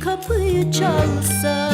kapıyı çalsam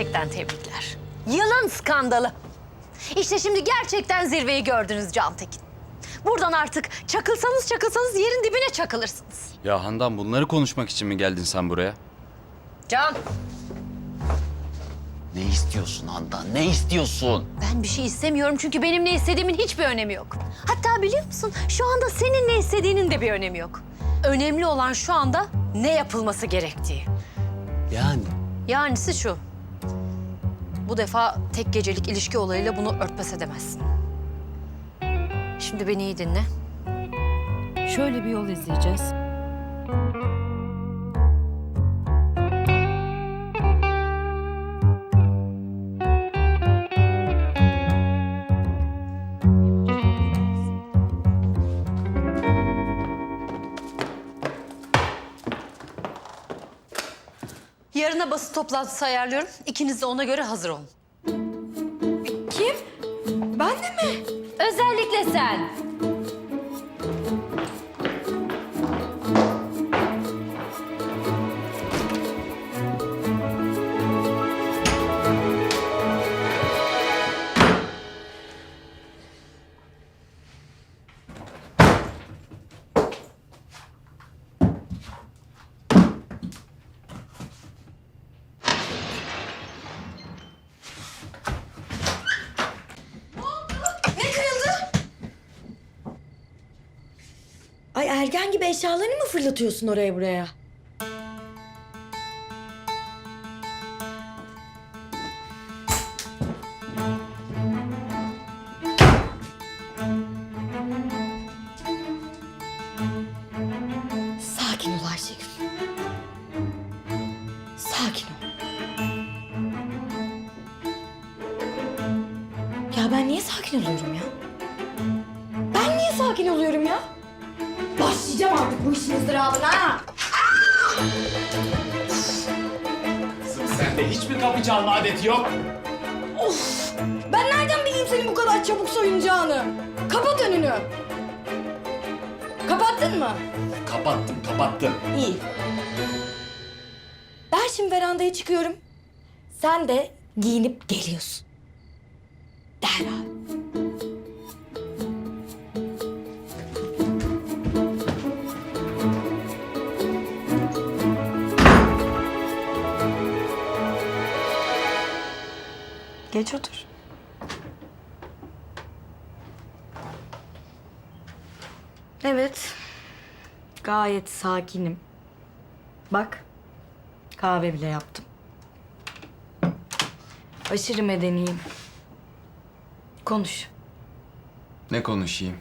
Gerçekten tebrikler. Yılın skandalı. İşte şimdi gerçekten zirveyi gördünüz Can Tekin. Buradan artık çakılsanız çakılsanız yerin dibine çakılırsınız. Ya Handan bunları konuşmak için mi geldin sen buraya? Can, Ne istiyorsun Handan? Ne istiyorsun? ben bir şey istemiyorum çünkü benim ne istediğimin hiçbir önemi yok. Hatta biliyor musun şu anda senin ne istediğinin de bir önemi yok. Önemli olan şu anda ne yapılması gerektiği. Yani Yanisi şu. Bu defa tek gecelik ilişki olayıyla bunu örtbas edemezsin. Şimdi beni iyi dinle. Şöyle bir yol izleyeceğiz. Yarına basın toplantısı ayarlıyorum. İkiniz de ona göre hazır olun. Kim? Ben de mi? Özellikle sen. ergen gibi eşyalarını mı fırlatıyorsun oraya buraya? Sakin ol Ayşegül. Sakin ol. Ya ben niye sakin oluyorum ya? Ben niye sakin oluyorum ya? Başlayacağım artık bu işin ızdırabına ha! Sende hiçbir kapı çalma adeti yok. Of! Ben nereden bileyim senin bu kadar çabuk soyunacağını? Kapat önünü. Kapattın mı? Kapattım, kapattım. İyi. Ben şimdi verandaya çıkıyorum. Sen de giyinip geliyorsun. Derhal. Geç otur. Evet. Gayet sakinim. Bak. Kahve bile yaptım. Aşırı medeniyim. Konuş. Ne konuşayım?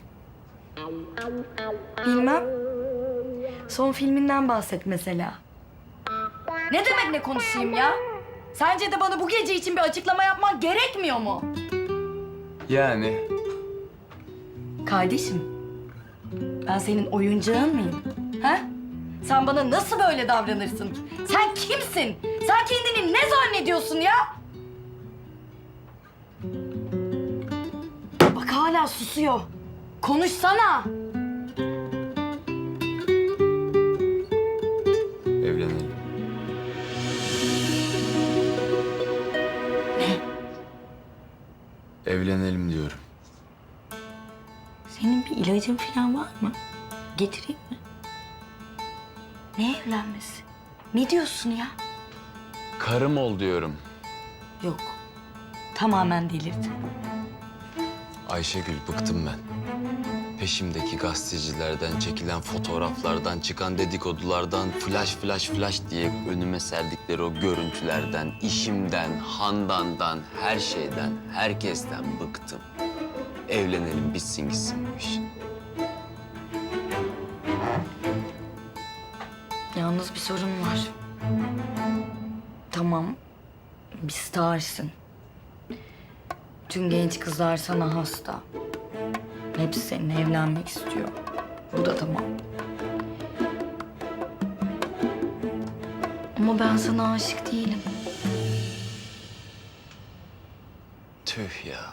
Bilmem. Son filminden bahset mesela. Ne demek ne konuşayım ya? Sence de bana bu gece için bir açıklama yapman gerekmiyor mu? Yani Kardeşim, ben senin oyuncağın mıyım? Ha? Sen bana nasıl böyle davranırsın? Sen kimsin? Sen kendini ne zannediyorsun ya? Bak hala susuyor. Konuşsana. Evlenelim diyorum. Senin bir ilacın falan var mı? Getireyim mi? Ne evlenmesi? Ne diyorsun ya? Karım ol diyorum. Yok. Tamamen delirdin. Ayşegül bıktım ben. Peşimdeki gazetecilerden, çekilen fotoğraflardan, çıkan dedikodulardan, flash flash flash diye önüme serdikleri o görüntülerden, işimden, handandan, her şeyden, herkesten bıktım. Evlenelim bitsin gitsin bu iş. Yalnız bir sorun var. Tamam, bir starsın. Tüm genç kızlar sana hasta. Hepsi seninle evlenmek istiyor. Bu da tamam. Ama ben sana aşık değilim. Tüh ya.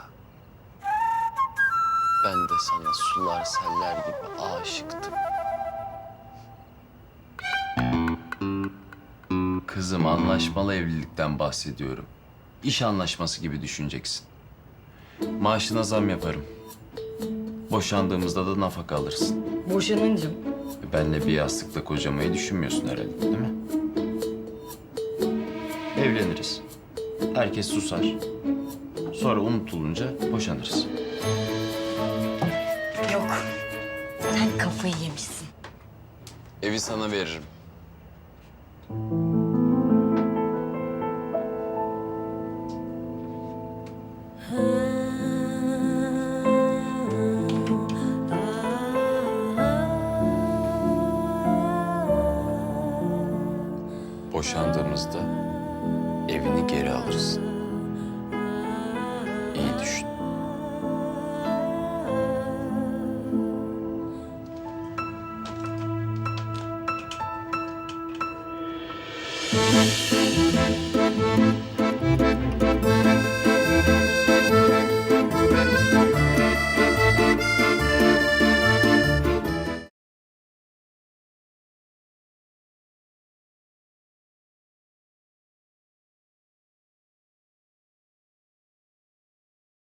Ben de sana sular seller gibi aşıktım. Kızım anlaşmalı evlilikten bahsediyorum. İş anlaşması gibi düşüneceksin. Maaşına zam yaparım. Boşandığımızda da nafaka alırsın. Boşanınca Benle bir yastıkta kocamayı düşünmüyorsun herhalde değil mi? Evleniriz. Herkes susar. Sonra unutulunca boşanırız. Yok. Sen kafayı yemişsin. Evi sana veririm. Boşandığımızda evini geri alırız.